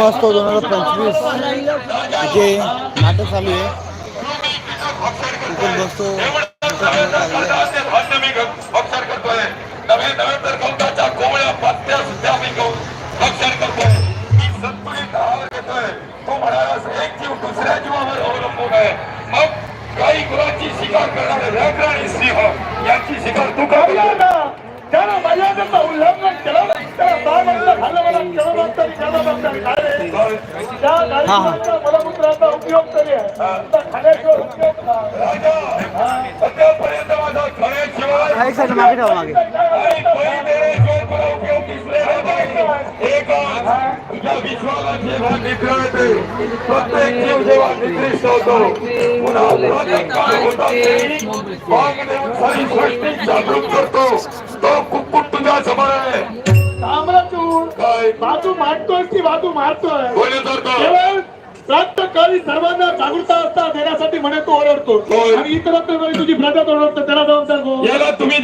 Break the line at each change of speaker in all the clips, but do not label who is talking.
कोकण महोत्सव दोन हजार पंचवीस. जे नाटक चालू आहे. कोकण महोत्सव
खाण्याशिवाय
हा, एक साईड मागे ठेवा मागे.
आणि बळी देण्याशिवाय मला उपयोग दिसलेला नाही. एका तुझ्या विश्वाला जेव्हा निद्रते प्रत्येक जीव जेव्हा निद्रिस्त होतो पुन्हा प्रत्येक काळ होता तरी वाघ देऊन सारी सृष्टी जागृत करतो. तो कुक्कुट तुझ्या समोर आहे. काय?
बाजू मारतोय ती बाजू मारतोय
करतो?
प्राप्तकारी सर्वांना जागृत असता देण्यासाठी म्हणे तो ओरडतो. आणि इतरत्र तुझी प्रजा ओरडतो त्याला जाऊन सांगू
याला तुम्ही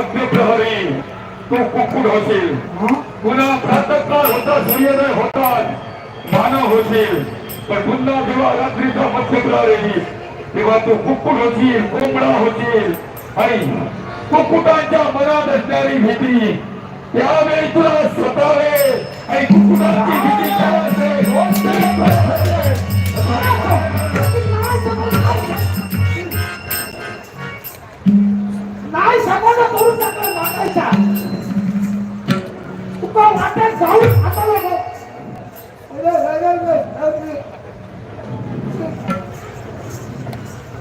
रात्रीच्या मध्यप्रहरी तू कुक्कुट होशील पुन्हा प्रातकाळ होता सूर्योदय होतात मानव होशील पण पुन्हा जेव्हा रात्रीचा मध्यप्रहरी तेव्हा तू कुक्कुट होशील कोंबडा होशील आणि कुक्कुटांच्या मनात असणारी भीती त्यावेळी तुला स्वतःवे आणि कुक्कुटांची भीती
सगळं वाटायचा तुका वाटत जाऊन.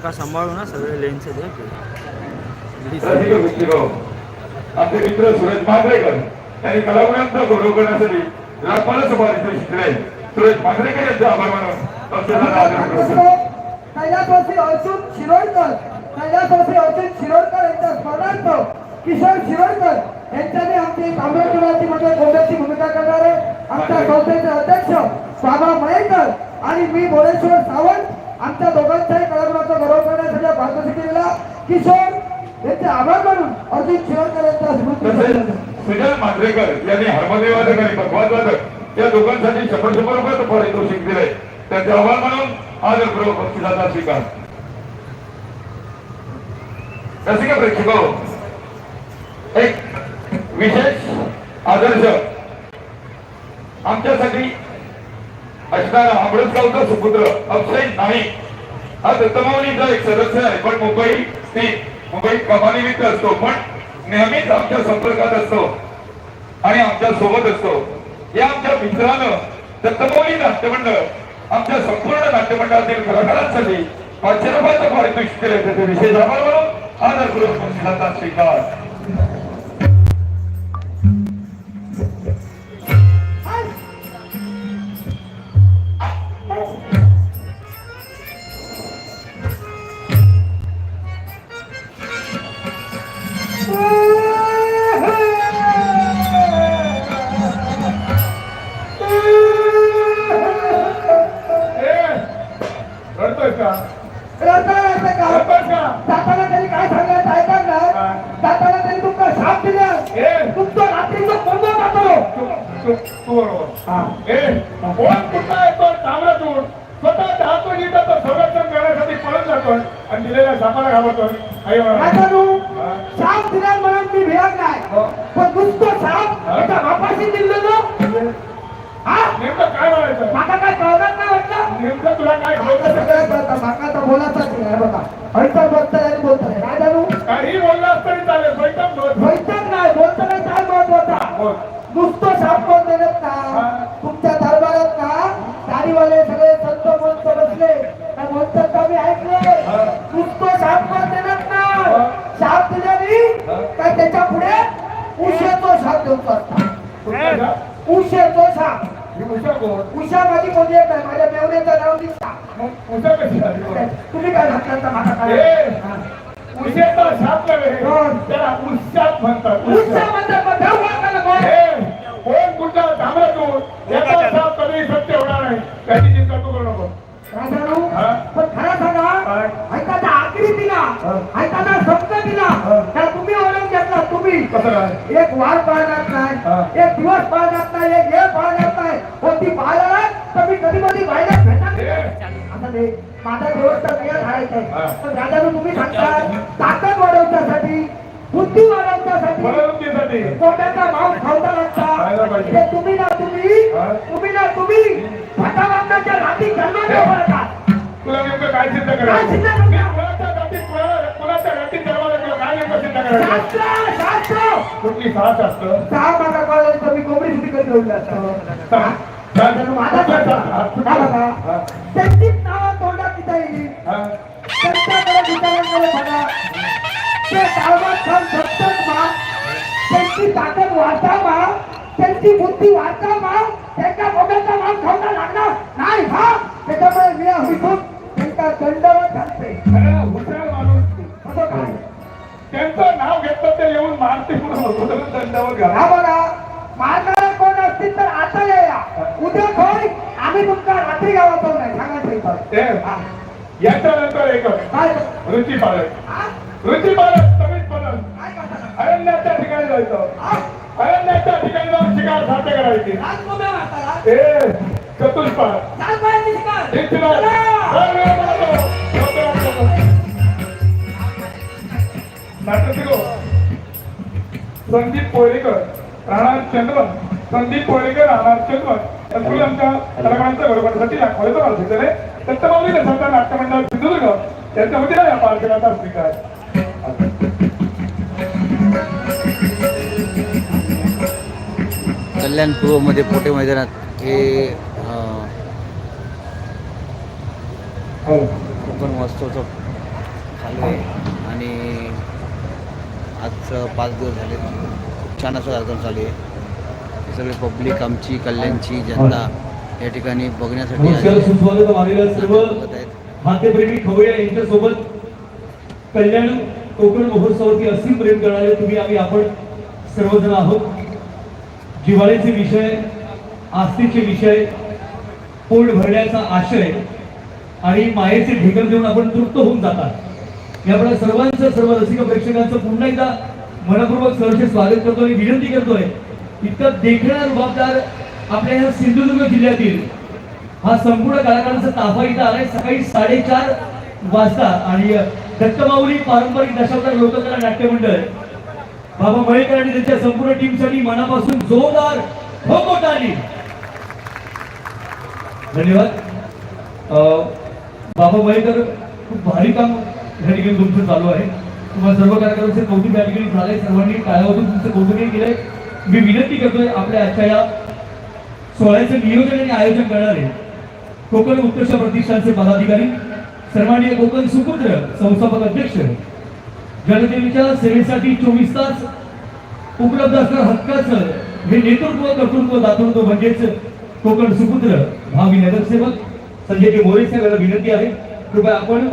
का सांभाळू ना सगळे लेन्स
मित्र आमचे मित्र सुरेश मांजरेकर यांनी कलागुणांचा गौरव करण्यासाठी लाखपाला समाजाचे शिकले. सुरेश मांजरेकर यांचे आभार मानून पक्षाला.
कैलासवासी अर्जुन शिरोडकर कैलासवासी अर्जुन शिरोडकर यांच्या स्मरणार्थ किशोर शिरोडकर यांच्याने आमची कामराजी मध्ये गोंड्याची भूमिका करणारे आमच्या संस्थेचे अध्यक्ष बाबा मयेकर आणि मी बोळेश्वर सावंत आमच्या दोघांच्याही कलागुणाचा गौरव करण्यासाठी भारत केलेला किशोर यांचे आभार मानून अर्जुन शिरोडकर यांच्या स्मृती
सुजल मांजरेकर यांनी वादक आणि भगवान वादक या दोघांसाठी शंभर शंभर रुपये पारितोषिक दिले. त्यांचे आभार मानून आदरपूर्वक बक्षिसाचा स्वीकार रसिक प्रेक्षक एक विशेष आदर्श. आमच्यासाठी असणारा अमृतगावचा सुपुत्र अक्षय नाईक हा दत्तमावलीचा एक सदस्य आहे. पण मुंबई स्थित मुंबईत कामानिमित्त असतो पण नेहमीच आमच्या संपर्कात असतो आणि आमच्यासोबत असतो. या आमच्या मित्रानं दत्तमौली नाट्यमंडळ आमच्या संपूर्ण नाट्यमंडळातील कलाकारांसाठी पाचशे रुपयाचं पारितोषिक केलं त्याचे विशेष आभार म्हणून
هذا
كله من هذا الشيطان
तू बरोबर कोण कुठला येतो तांबड्यातून स्वतः हातून येतात संरक्षण करण्यासाठी पळत जातोय आणि दिलेल्या सापाला घाबरतोय. आई.
शाप दिला म्हणून मी भियाक नाही.
हो.
पण नुसतं
हा.
एका बापाशी दिलं ना? हा?
नेमकं काय म्हणायचं?
माका काय कळणार नाही वाटलं
नेमकं तुला काय घाबरतं?
कळतं माका तर बोलायचंच नाही. बघा. ऐकत बोलताय बोलताय. राजानू
काही बोललास तरी चालेल. बैठक
वैतक नाही. बोलताना काय
महत्त्वाचा.
नुसतं शाप कोण देण्यात ना
हा.
तुमच्या दरबारात ना गाडीवाले सगळे संत मंत बसले काय बोलतात का मी ऐकले. नुसतं शाप कोण देण्यात ना. शाप दिल्याने. काय त्याच्या पुढे उशेतो शाप देऊ असता
कुठला जा?
उशेतो शाप
उषा
माझी कोणी येत नाही माझ्या मेवण्याचं नाव दिसता? तुम्ही काय घातलं माझा काय
शाप? त्याला
वार पाळणार. नाही एक दिवस पाळणार नाही एक हे पाळणार नाही. हो ती पाळणार तर मी कधी कधी बाहेर आता ते माझा देवस्थान तयार
हा.
पण राजानू तुम्ही सांगता ताकद वाढवण्यासाठी बुद्धी वाढवण्यासाठी पोटाचा मांस खावता लागता. तुम्ही ना तुम्ही. तुम्ही ना तुम्ही भटावागण्याच्या रात्री जन्माच्या पडता
तुला नेमकं काय करायचं?
करायचं?
मी कुणाच्या जन्माला तुला काय नेमकं करायचं?
शास्त्र शास्त्र!
कुठली साथ असतं
सहा मागा कॉलेज तर मी कोंबडी सुटी कधी होईल माझा. त्यांचीच नावं तोंडात किता येईल. त्यांच्याकडे विचारांकडे बघा. ते सावध खान सत्तत मा. त्यांची ताकद वाढता मा. त्यांची बुद्धी वाढता मा. त्यांच्या मोठ्याचा मान खावता लागणार. नाही हा. त्याच्यामुळे मी हा बघा मारणारे कोण असतील तर आता या उद्या खोय आम्ही तुमचा रात्री गावात नाही सांगायचं इथं.
ए. याच्यानंतर एकच
काय
ऋती पालक? ऋती पालक तमीज पालक? अरण्याच्या ठिकाणी जायचं? अरण्याच्या ठिकाणी जाऊन शिकार साध्य करायची संदीप पोळेकर राहणार चंद्रवन संदीप पोळेकर राहणार चंद्रवन तत्पूर्वी आमच्या कलाकारांच्या बरोबरसाठी दाखवायचं मला सुचले दत्तमावली दशाचा नाट्यमंडळ सिंधुदुर्ग. त्यांच्या वतीने या पालखीचा स्वीकार.
कल्याण पूर्वमध्ये पोटे मैदानात हे अं,
हो.
कोकण महोत्सवचं चालू आहे. आणि आज पाच दिवस झाले. खूप छान असं कार्यक्रम चालू आहे. सगळे पब्लिक आमची कल्याणची जनता या ठिकाणी बघण्यासाठी
यांच्यासोबत. कल्याण कोकण महोत्सवावरती असीम प्रेम करणारे तुम्ही आम्ही आपण सर्वजण आहोत. जिव्हाळ्याचे विषय आस्थेचे विषय पोट भरण्याचा आशय आणि मायेचे ढेकल देऊन आपण तृप्त होऊन जातात. यामुळे सर्वांचं सर्व रसिक प्रेक्षकांचं पुन्हा एकदा मनपूर्वक सहर्ष स्वागत करतो आणि विनंती करतोय इतकं देखणार रुबाबदार आपल्या ह्या सिंधुदुर्ग जिल्ह्यातील हा संपूर्ण कलाकारांचा ताफा इथं आलाय. सकाळी साडेचार वाजता आणि दत्तमाऊली पारंपरिक दशावतार लोककला नाट्य मंडळ बाबा मळेकर आणि त्यांच्या संपूर्ण टीमसाठी मनापासून जोरदार खो खो धन्यवाद. अं, बाबा मळेकर खूप भारी काम या ठिकाणी तुमचं चालू आहे. तुम्हाला सर्व कार्यक्रमाचे कौतुक या ठिकाणी झालंय. सर्वांनी टाळ्यावरून तुमचं कौतुकही केलंय. मी विनंती करतोय आपल्या आजच्या या सोहळ्याचं नियोजन आणि आयोजन करणारे कोकण उत्कृष्ट प्रतिष्ठानचे पदाधिकारी सर्वांनी कोकण सुपुत्र संस्थापक अध्यक्ष जनतेच्या सेवेसाठी चोवीस तास उपलब्ध असणार हक्काचं हे नेतृत्व कर्तृत्व दातृत्व म्हणजेच कोकण सुपुत्र भावी नगरसेवक संजय मोरे साहेब यांना विनंती आहे. कृपया आपण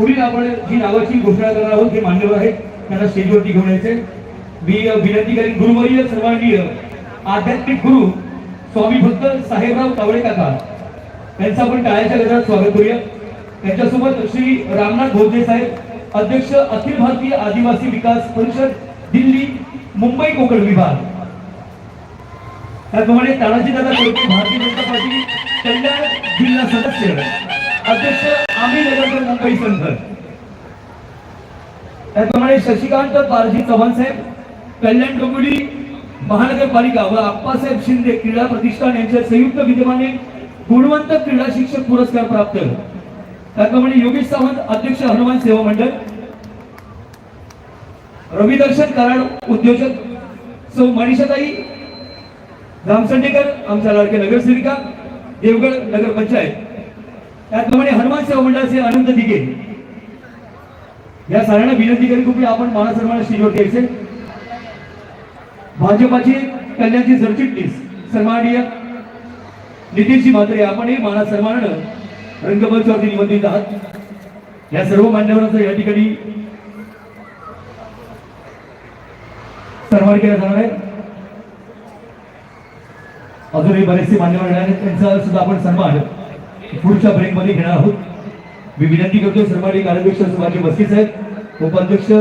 पुढील आपण जी नावाची घोषणा करणार आहोत हे मान्यवर आहेत त्यांना स्टेजवरती घेऊन यायचे. मी विनंती करेन गुरुवर्य सर्वांनी आध्यात्मिक गुरु स्वामी भक्त साहेबराव कावळे काका त्यांचं आपण टाळ्याच्या गजरात स्वागत करूया. त्यांच्यासोबत श्री रामनाथ भोजने साहेब अध्यक्ष अखिल भारतीय आदिवासी विकास परिषद दिल्ली मुंबई कोकण विभाग. त्याप्रमाणे तानाजी दादा भारतीय जनता पार्टी कल्याण जिल्हा सदस्य अध्यक्ष आम्ही नगरकर मुंबई संघ. त्याप्रमाणे शशिकांत पारजी चव्हाण साहेब कल्याण डोंबिवली महानगरपालिका व आप्पासाहेब शिंदे क्रीडा प्रतिष्ठान यांच्या संयुक्त विद्यमाने गुणवंत क्रीडा शिक्षक पुरस्कार प्राप्त. त्याप्रमाणे योगेश सावंत अध्यक्ष हनुमान सेवा मंडळ. रविदर्शन कराड उद्योजक सौ मनीषाताई. रामसंडेकर आमच्या लाडके नगरसेविका. देवगड नगरपंचायत. त्याचप्रमाणे हनुमान सेवा मंडळाचे अनंत दिघे. या सगळ्यांना विनंती करी कृपया आपण मानसन्मान स्टेजवर घ्यायचे भाजपाची कल्याणची सरचिटणीस सन्माननीय नितीनजी म्हात्रे आपणही माना सन्मानानं रंगमंचावरती निमंत्रित आहात. या सर्व मान्यवरांचा या ठिकाणी सन्मान केला जाणार आहे. अजूनही बरेचसे मान्यवर येणार आहेत त्यांचा सुद्धा आपण सन्मान. पुढच्या ब्रेकमध्ये घेणार आहोत. मी विनंती करतो सर्वांनी कार्याध्यक्ष माझे बस्की साहेब उपाध्यक्ष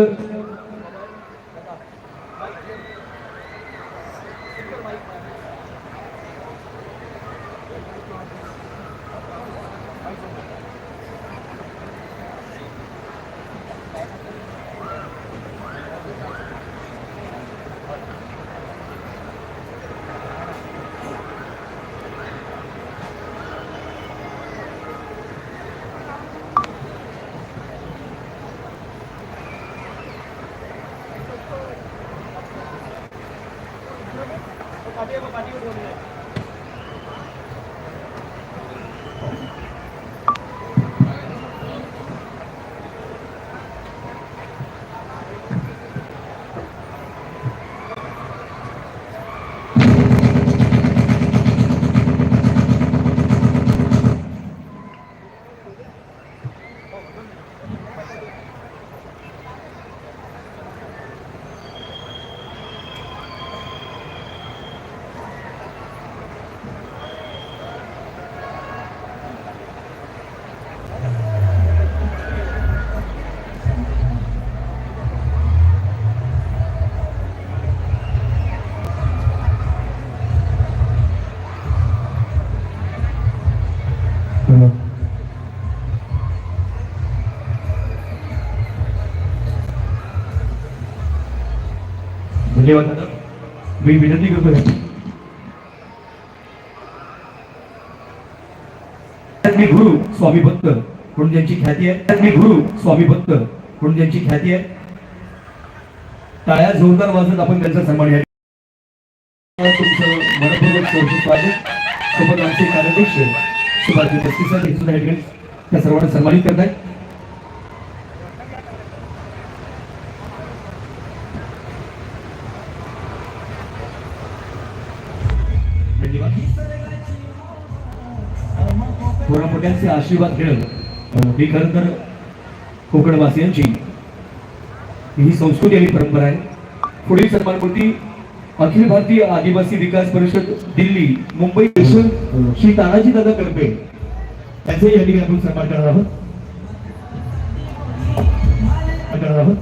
धन्यवाद दादा मी विनंती करतोय. मी गुरु स्वामी भक्त म्हणून त्यांची ख्याती आहे. मी गुरु स्वामी भक्त म्हणून त्यांची ख्याती आहे. टाळ्या जोरदार वाजत आपण त्यांचा सन्मान या तुमचं मनपूर्वक कौतुक स्वागत. सोबत आमचे कार्याध्यक्ष सुभाष बस्ती त्या सर्वांना सन्मानित करत आहेत आशीर्वाद घेणं ही खरं तर कोकणवासियांची ही संस्कृती आणि परंपरा आहे. पुढील सन्मानपूर्ती अखिल भारतीय आदिवासी विकास परिषद दिल्ली मुंबई श्री तानाजी दादा करपे त्याचे या ठिकाणी आपण सन्मान करणार आहोत. करणार आहोत.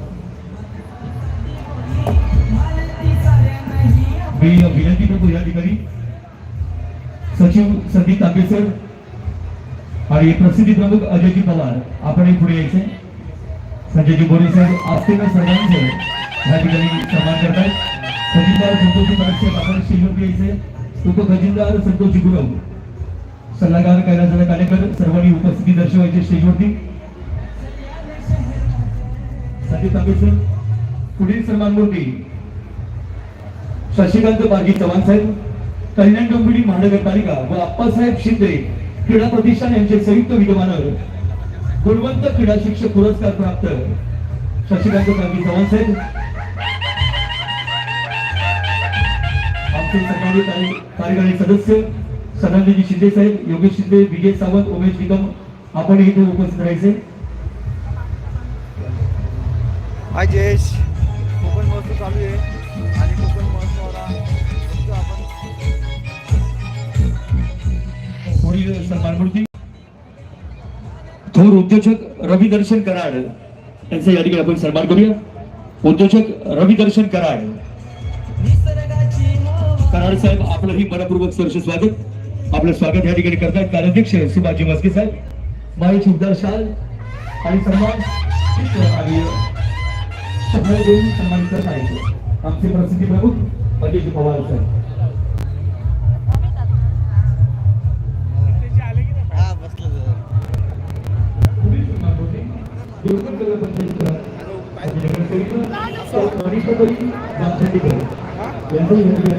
मी विनंती करतो या ठिकाणी. सचिव संदीप तांबे सर आणि प्रसिद्धी प्रमुख अजयजी पवार. आपण पुढे यायचे. संजयजी बोरे साहेब आस्तेकर सर्वांचे या ठिकाणी सन्मान करतात खजिनदार संतोषी पराक्षे आपण शिल्लक यायचे. तो खजिनदार संतोषी गुरव. सल्लागार कैलासदादा कार्यकर सर्वांनी उपस्थिती दर्शवायची स्टेजवरती साठी तांबेसर पुढील सन्मान मूर्ती. शशिकांत पारगी चव्हाण साहेब कल्याण डोंबिवली महानगरपालिका व आप्पासाहेब शिंदे. क्रीडा प्रतिष्ठान यांचे संयुक्त विद्यमानं गुणवंत क्रीडा शिक्षक पुरस्कार प्राप्त शशिकांत गांधी चव्हाण साहेब. आमचे सन्मानित कार्यकारी सदस्य सदानंदजी शिंदे साहेब योगेश शिंदे विजय सावंत उमेश निगम आपण इथे उपस्थित राहायचे. सन्मान मूर्ती थोर उद्योजक रवी दर्शन कराड. यांचा या ठिकाणी आपण सन्मान करूया. उद्योजक रवी दर्शन कराड. कराड साहेब आपलंही मनपूर्वक सहर्ष स्वागत. आपलं स्वागत या ठिकाणी करतात कार्याध्यक्ष सुभाजी मस्के साहेब. माई उद्धार शाल. आणि सन्मान. सन्मान करत आहेत. आमचे प्रसिद्धी प्रमुख अजित पवार साहेब. देवकर पंचायत यांचं